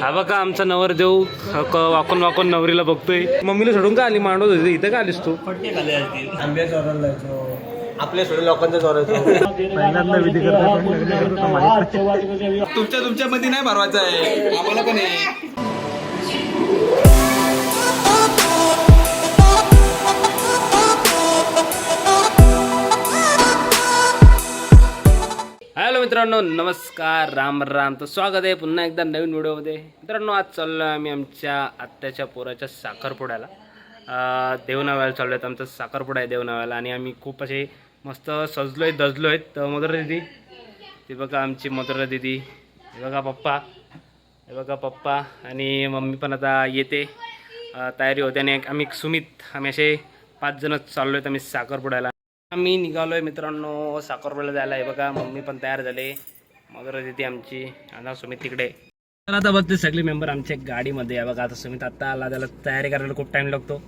हा बघा आमचा नवरदेव क- वाकून वाकून नवरीला बघतोय. मम्मीला सोडून का आली? मांडवत होती इथं का आलीस तू? आपल्या सोडून लोकांचा तुमच्या तुमच्या मध्ये नाही भरवायचं आहे. आम्हाला पण आहे. हॅलो मित्रांनो नमस्कार राम राम. तर स्वागत आहे पुन्हा एकदा नवीन व्हिडिओमध्ये. मित्रांनो आज चाललो आहे आम्ही आमच्या आत्याच्या पोराच्या साखरपुड्याला. देवनाव्याला चाललो आहेत आमचा साखरपुडा आहे देवनाव्याला आणि आम्ही खूप असे मस्त सजलो आहेत दजलो आहेत तर मधुरा दिदी ते बघा आमची मधुरा दिदी. हे बघा पप्पा. हे बघा पप्पा आणि मम्मी पण आता येते. तयारी होते आणि आम्ही सुमित आम्ही असे पाच जणच चाललो आहेत आम्ही साखरपुड्याला. आम्ही निघालो आहे मित्रांनो साखरपुड्याला जायला आहे बघा. मम्मी पण तयार झाले. मधुरा दिदी आमची. आता सुमित तिकडे. तर आता बघते सगळे मेंबर आमच्या गाडीमध्ये. आहे बघा आता सुमित आता आला त्याला तयारी करायला खूप टाईम लागतो.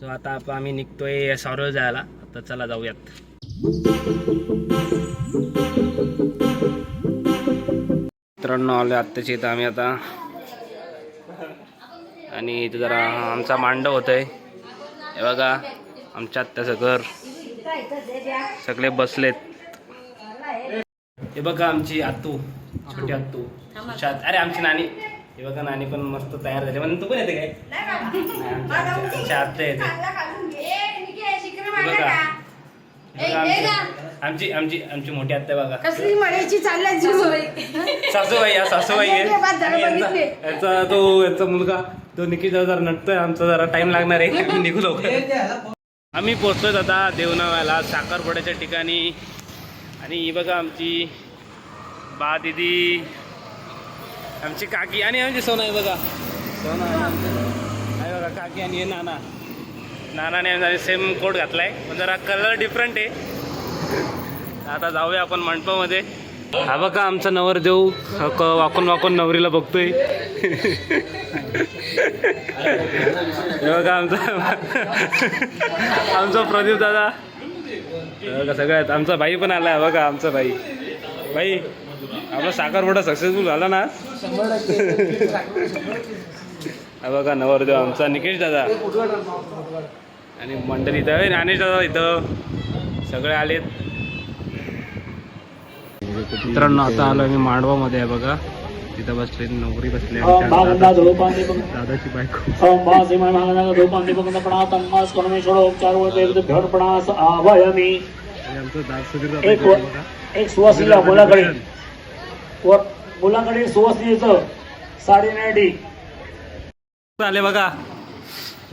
सो आता आप- आम्ही निघतोय सावरळ जायला. आता चला जाऊयात. मित्रांनो आलो आत्ताची इथं आम्ही आता. आणि इथं जरा आमचा मांडव होतोय. हे बघा आमच्या आत्याचं घर. सगळे बसलेत. हे बघा आमची आतू छोटी आतू सुशांत अरे आमची नानी. हे बघा नानी पण मस्त तयार झाली. म्हणजे तू पण येते काय? येते. बघा. बघा आमची- आमची आमची आमची मोठी आत्या बघा. कसली म्हणायची चालल्या सासूबाई. या सासूबाई आहे. यांचा तो यांचा मुलगा. तो निकी जरा नटतोय. आमचा जरा टाइम लागणार आहे. निघू लवकर. आम्ही पोहोचतोय आता देवनाव्याला साखरपुड्याच्या ठिकाणी. आणि ही बघा आमची बा दिदी आमची काकी आणि आमची सोना आहे बघा. सोना आहे. आहे बघा काकी आणि हे नाना. नानाने सेम कोट घातलाय पण जरा कलर डिफरंट आहे. आता जाऊया आपण मंडपामध्ये. हा बघा आमचा नवरदेव क- वाकून वाकून नवरीला बघतोय. हे बघा आमचा आमचा प्रदीप दादा. बघा सगळ्यात आमचा भाई पण आलाय बघा आमचा भाई. भाई आपला साखरपुडा सक्सेसफुल झाला ना? हा बघा नवरदेव आमचा निकेश दादा. आणि मंडळी इथं आहे, ज्ञानेश दादा इथं. सगळे आलेत. मित्रांनो आता आलो मी मांडवामध्ये आहे बघा. तिथं बसले नोकरी बसले दादाची. बायको. एक मुलाकडे. मुलाकडे सुवासिनीचं साडी नाडी आले बघा.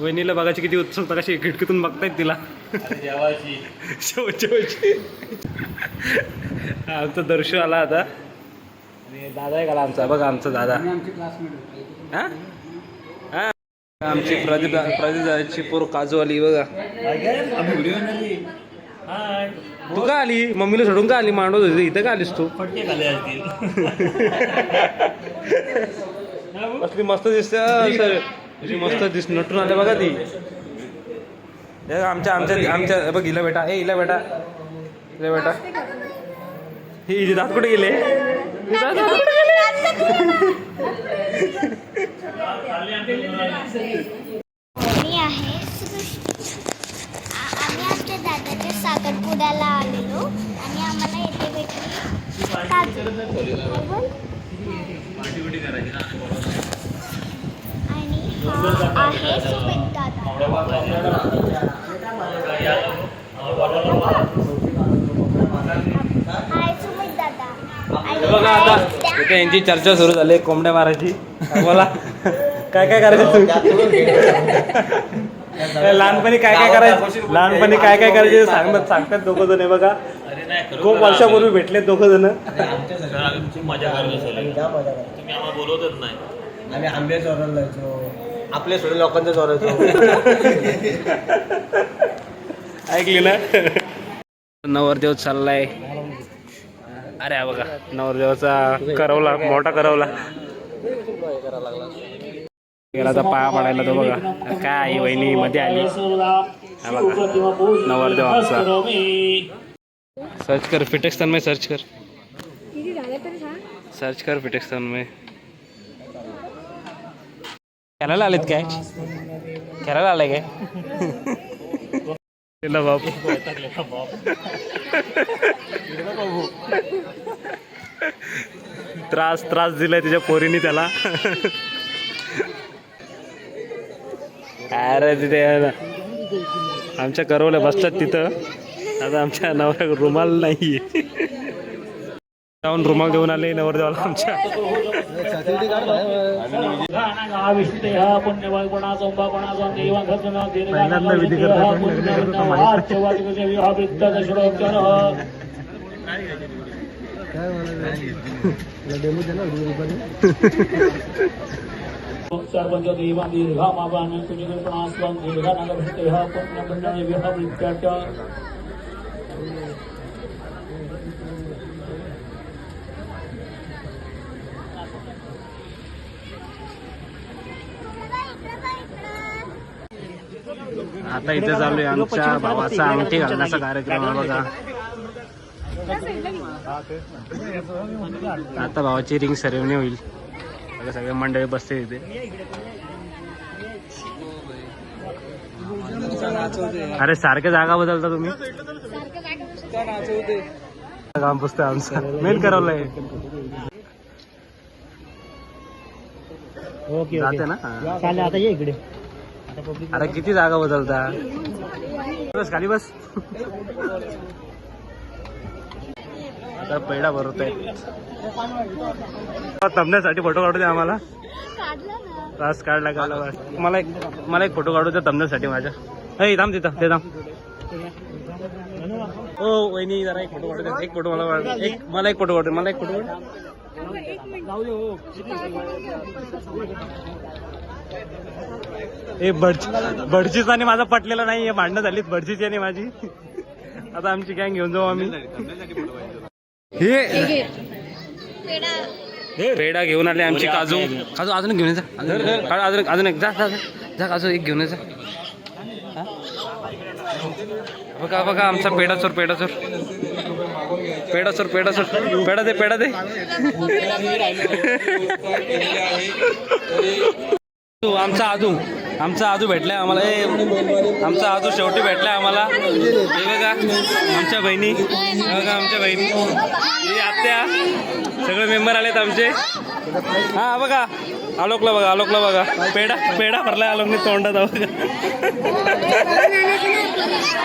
वहिनीला बघायची किती उत्सुकता कशी खिडकीतून बघतायत तिला. आमचा दर्शन आला आता. आणि दादा एक आला आमचा. बघा आमचा दादा. हा? हा? आमची प्रदीप प्रदीप दादाची पोर काजू आली बघा. तू का आली? मम्मीला सोडून का आली? मांडवत होती इथं का आलीस तू? कसली मस्त दिसते सर. अशी मस्त दिस नटून आले बघा ती. हे आमच्या आमच्या आमच्या बघ हिला बेटा ए हिला बेटा हिला बेटा ही दात कुठे गेले हिचे दात कुठे गेले? मी आहे आ- आम्ही आमच्या दादाच्या साखरपुड्याला आलेलो. आणि आम्हाला येथे भेटली काजू. आहे सुमित दादा इथे यांची चर्चा सुरू झाली कोंबड्या मारायची. बोला. काय काय करायचं लहानपणी काय काय करायचं? लहानपणी काय काय करायचे सांगतात सांगतात दोघं जण हे बघा. खूप वर्षापूर्वी भेटले दोघं जण मजा करतो आम्ही आंब्या चोरायला जायचो. आपल्या सोडून लोकांचा चोरायचो ऐकली ना? नवरदेव चाललाय. अरे हा बघा नवरदेवाचा करवला मोठा करवला. गेला आता पाया पडायला तो बघा. काय आई वहिनी मध्ये आली. हा बघा नवरदेव आमचा. सर्च कर फिटेक्स में सर्च कर. सर्च कर फिटेक्स में खेळायला आलेत काय खेळायला आलाय काय केलं बाप त्रास त्रास दिलाय तिच्या पोरीने त्याला अरे तिथे आमच्या करवल्या बसतात तिथं आता आमच्या नवऱ्या रुमाल नाहीये जाऊन रुमाल देऊन आले नवरदेवाला आमच्या. दीर्घा मावान दीर्घा नागभृते पुण्यमंडळे आता इथे चालू आहे आमच्या भावाचा अंगठी घालण्याचा कार्यक्रम आहे बघा. आता भावाची रिंग सेरेमनी होईल. बघा सगळे मंडळी बसते इथे. अरे सारखे जागा बदलता तुम्ही? काम पुसतं आमचं. मेन करवलंय. जाते ना? हा. आता ये इकडे. अरे किती जागा बदलता? बस खाली बस. आता पेढा भरवत आहे तमण्यासाठी फोटो काढू दे आम्हाला. त्रास तास काढला काढला मला एक मला एक फोटो काढू द्या तमण्यासाठी माझ्या. हे थांब तिथं ते थांब. हो वहिनी जरा एक फोटो काढू द्या एक फोटो मला एक मला एक फोटो काढू मला एक फोटो काढू ए बडची बडचीच आणि माझा पटलेला नाही हे भांडणं झालीत बडचीची आणि माझी. आता आमची गँग घेऊन जाऊ आम्ही. हे पेढा पेढा घेऊन आले आमची काजू. काजू अजून घेऊन ये जा. अजून अजून एक अजून एक. जा जा काजू एक घेऊन ये जा. हा? बघा बघा आमचा पेढा चोर पेढा चोर पेढा चोर पेढा चोर पेढा दे पेढा दे. आमचा आजू आमचा आजू भेटलाय आम्हाला. ए, आमचा आजू शेवटी भेटलाय आम्हाला. हे बघा आमच्या बहिणी. हे बघा आमच्या बहिणी. हे आत्या. सगळे मेंबर आलेत आमचे. हा बघा. आलोकला बघा आलोकला बघा. पेढा पेढा भरलाय आलोकने तोंडात बघा.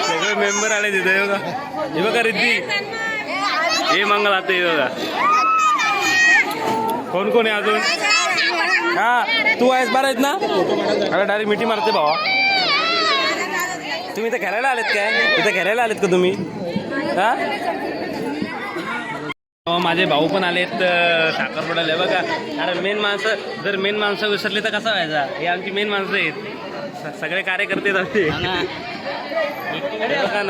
सगळे मेंबर आले तिथे बघा. हे बघा रिद्धी. हे मंगल आता हे बघा. कोण कोण आहे अजून? हा तू आहेस बरं आहेत ना? अरे डायरेक्ट मिठी मारते भावा. तुम्ही इथं खेळायला आलेत काय? इथं खेळायला आलेत का तुम्ही? हा? माझे भाऊ पण आलेत साखरपुड्याला. बघा अरे मेन माणसं जर मेन माणसं विसरली तर कसा व्हायचा? हे आमची मेन माणसं आहेत. सगळे कार्यकर्ते आहेत आमचे. हे बघा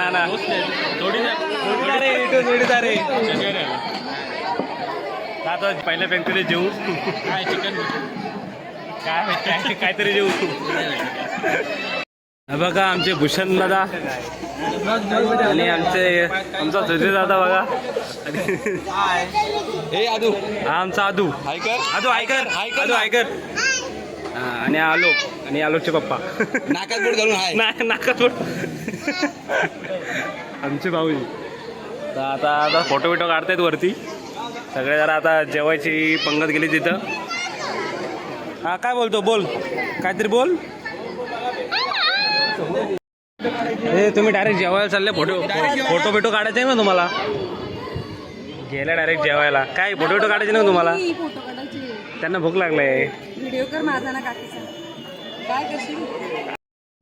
आहे. आता पहिल्या बँकेने जेऊ. काय चिकन काय काहीतरी जेऊ हे बघा आमचे भूषण दादा आणि आमचे आमचा सुधीर दादा बघा. हे आदू. हा आमचा आदू. हायकर आदू ऐकर आदू ऐकर आणि आलोक आणि आलोकचे पप्पा. नाकात बोट घालून हाय. नाही नाकात आमचे भाऊजी तर आता आता फोटो बिटो काढतायत वरती. सगळे जरा आता जेवायची पंगत गेली तिथं. हा काय बोलतो? बोल. काहीतरी बोल. हे तुम्ही डायरेक्ट जेवायला चालले फोटो. फोटो बिटो काढायचे आहे ना तुम्हाला? गेल्या डायरेक्ट जेवायला. काय फोटो बिटो काढायचे ना तुम्हाला? त्यांना भूक लागलाय.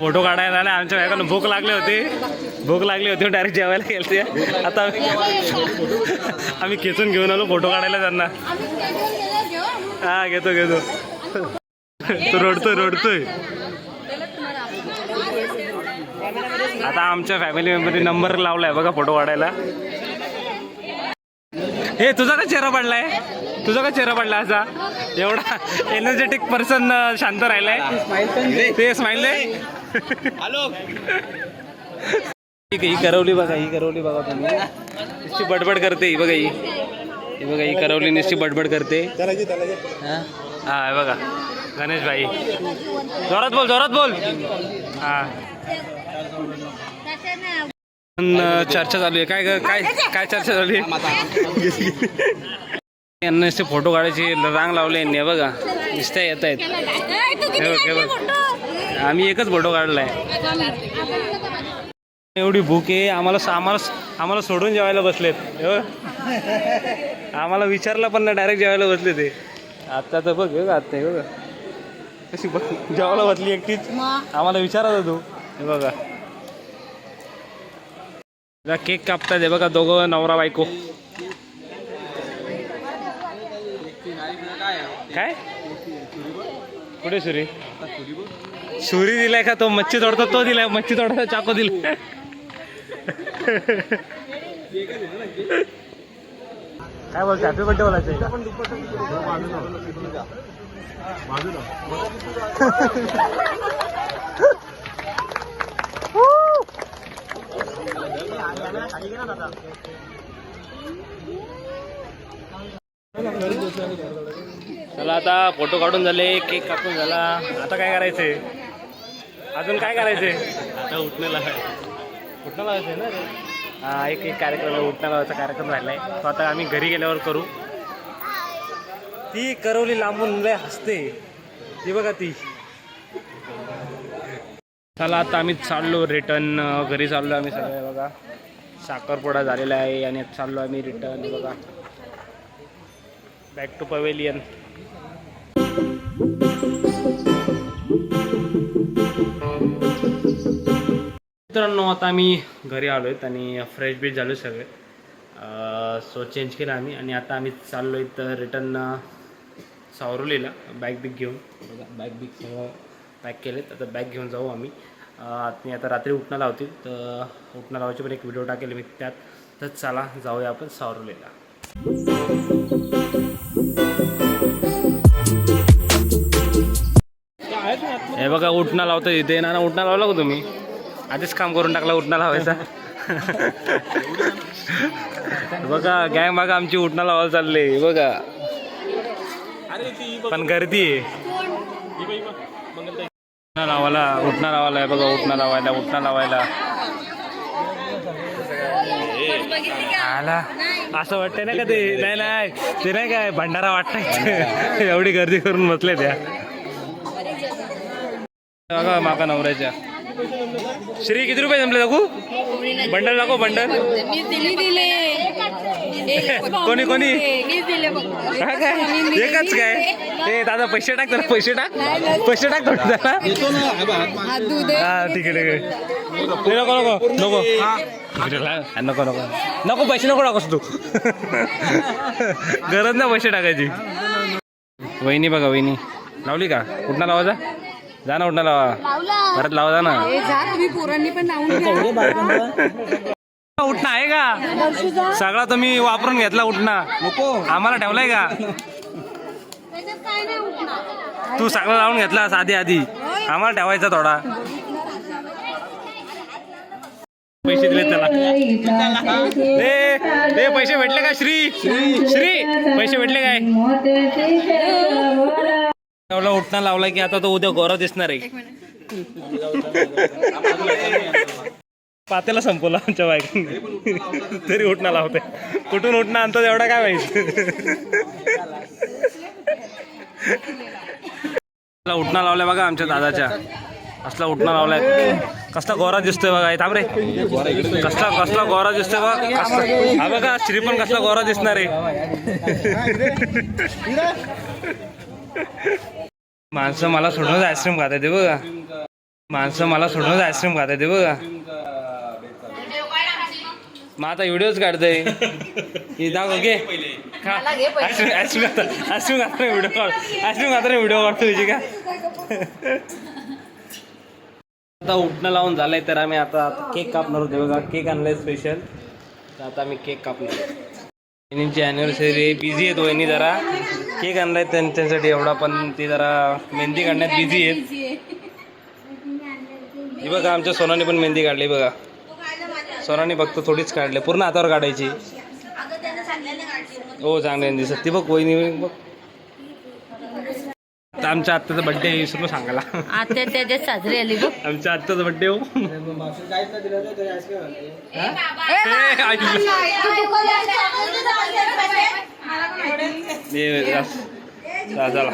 फोटो काढायला आणि आमच्या बायकांना भूक लागली होती. भूक लागली होती डायरेक्ट जेवायला गेलते. आता आम्ही- खेचून घेऊन आलो फोटो काढायला त्यांना. हा घेतो घेतो. तो रडतोय रडतोय. आता आमच्या फॅमिली मेंबरने नंबर लावलाय बघा फोटो काढायला. हे तुझा का चेहरा पडलाय? तुझा का चेहरा पडला असा? एवढा एनर्जेटिक पर्सन शांत राहिलाय. ते स्माइल ही करवली बघा ही करवली बघा तुम्ही. नुसती बडबड करते ही बघा ही. बघा ही करवली नुसती बडबड करते. हा बघा. गणेश भाई जोरात बोल जोरात बोल. हा. चर्चा चालू आहे. काय काय काय चर्चा चालू आहे? यांना नुसते फोटो काढायची रांग लावले यांनी बघा. नुसत्या येत आहेत. हे बघ, आम्ही एकच फोटो काढलाय. एवढी भूक आहे. आम्हाला आम्हाला आम्हाला सोडून जेवायला बसलेत. आम्हाला विचारलं पण नाही डायरेक्ट जेवायला बसले ते. आता तर बघ हे बघ आता हे बघा. कशी बघ जेवायला बसली एकटीच. आम्हाला विचारत तू हे बघा. बघा, केक कापतात हे बघा दोघं नवरा बायको. काय? कुठे सुरी? सुरी दिलाय का तो? मच्छी तोडतो तो दिलाय. मच्छी तोडायचा चाको दिलाय. काय बोलतो हॅपी बर्थडे बोलायचं चला आता फोटो काढून झाले केक कापून झाला. आता काय करायचंय? अजून काय करायचंय? आता उठणं लावायचं उठणं लावायचंय ना? रे? हा एक एक कार्यक्रम आहे उठणं लावायचा कार्यक्रम राहिलाय तो आता आम्ही घरी गेल्यावर करू. ती करवली लांबून लय हसते. ती बघा ती. चला आता आम्ही चाललो रिटर्न घरी चाललो आम्ही सगळे बघा. साखरपुडा झालेला आहे आणि चाललो आम्ही रिटर्न बघा. बॅक टू पवेलियन मित्रांनो आता आम्ही घरी आलो आहेत आणि फ्रेश बीच झालो सगळे. सो चेंज केलं आम्ही आणि आता आम्ही चाललो आहे तर रिटर्न सावरुलीला बॅग बिग घेऊन. बघा बॅग बिग सगळं पॅक केलेत. आता बॅग घेऊन जाऊ आम्ही. आणि आता रात्री उठणं लावतील तर उठणं लावायची पण एक व्हिडिओ टाकेल मी त्यात. तर चला जाऊया आपण सावरवलीला हे बघा उठणं लावतं इथे ना उठणं लावला का तुम्ही? आधीच काम करून टाकला उठणा लावायचा बघा गँग बघा आमची उठणा लावायला चालले बघा. पण गर्दी उठणा लावायला उठणा लावायला आहे बघा उठणा लावायला उठणा लावायला आला. असं वाटतंय ना का ते? नाही नाही. ते नाही काय भंडारा वाटत एवढी गर्दी करून बसले त्या. बघा माका नवऱ्याच्या. श्री किती रुपये जमले दाखवू बंडल दाखव बंडल. दिले कोणी कोणी? हा काय एकच काय? ते दादा पैसे टाक तर पैसे टाक. पैसे टाक थोडं दादा हा ठीक आहे ठीक आहे. नको नको नको. नको नको. नको पैसे नको टाकस तू. गरज ना पैसे टाकायची. वहिनी बघा वहिनी. लावली का? कुठला लावायचा? जा ना उठणं लावा. परत लावा जा ना. पोरांनी पण उठणं आहे का? सगळा तुम्ही वापरून घेतला उठणं. नको. आम्हाला ठेवलाय का? तू सगळं लावून घेतलास आधी आधी. आम्हाला ठेवायचा थोडा. पैसे दिले त्याला. ए ए, पैसे भेटले का श्री? श्री? पैसे भेटले काय? लावला उठणं लावला की आता तो उद्या गोरा दिसणार आहे. पातेला संपवला आमच्या बायकांनी तरी उठणं लावते कुठून उठणं आणतो एवढा काय माहिती? उठणं लावलाय बघा आमच्या दादाच्या. असला उठणं लावलाय. कसला गोरा दिसतोय बघा. थांब रे. कसला कसला गोरा दिसतोय बघा. कसला हा बघा श्री पण कसला गोरा दिसणार आहे. माणसं मला सोडूनच आईस्क्रीम खाता ते बघा. माणसं मला सोडूनच आईस्क्रीम खाता ते बघा. मग आता व्हिडिओच काढतोय. हे दाखव घे. खा. आईस्क्रीम आईस्क्रीम खाता आईस्क्रीम खाता व्हिडिओ काढ आईस्क्रीम खाता व्हिडिओ काढतो तुझी का? आता उठणं लावून झालंय तर आम्ही आता केक कापणार होते. बघा केक आणलाय स्पेशल तर आता आम्ही केक कापणार. वहिनींची अॅनिव्हर्सरी बिझी आहेत वहिनी जरा. केक आणलाय त्यांच्यासाठी एवढा पण ते जरा मेहंदी काढण्यात बिझी आहेत. ही बघा आमच्या सोनाने पण मेहंदी काढली बघा. सोनाने फक्त थोडीच काढली पूर्ण हातावर काढायची. हो चांगले दिसत. ती बघ वहिनी बघ. आमच्या आत्ताचा बड्डे विसरून सांगायला. आता त्याच्यात साजरी आली बघ. आमच्या आत्ताचा बड्डे हो. ए, आई. ये, जा. जा, चला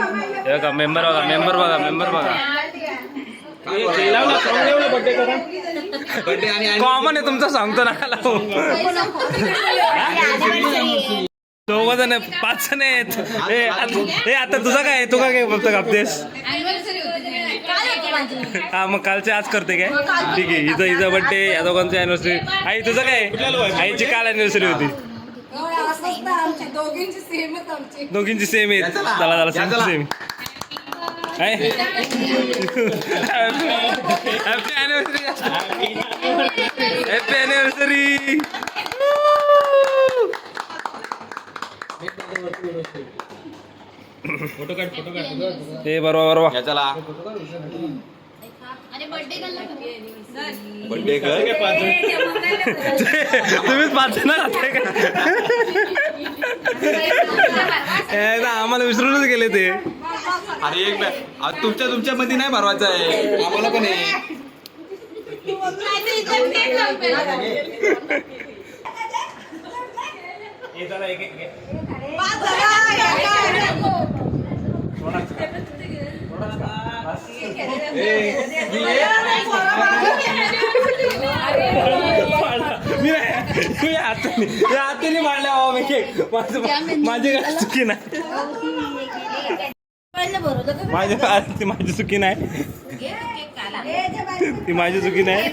हे बघा मेंबर बघा मेंबर बघा मेंबर बघा. बर्थडे आणि आणि- कॉमन आहे तुमचं सांगतो लावू दोघ जण आहे, पाच जण आहेत. ए, आता- ए आता तुझा काय? तू काय बोलतो कापतेस? हा मग कालचे आज करते काय? ठीक आहे हिचं हिचं बड्डे या दोघांची अॅनिव्हर्सरी आई तुझं काय? आईची काल अॅनिव्हर्सरी होती. आमची दोघींची सेमच आमची दोघींची सेम आहे चला. चला same same happy anniversary happy anniversary हे बरोबर बरोबर चला. बर्थडे कर तुम्हीच पाच जण राहताय का आम्हाला विसरूनच गेले ते. अरे एक तुमच्या तुमच्या मध्ये नाही भरवायचं आहे. आम्हाला पण आहे. मी हाताने हाताने बाबा मी केक माझं- माझी काय चुकी नाही माझी माझी चुकी नाही. ती माझी चुकी नाही.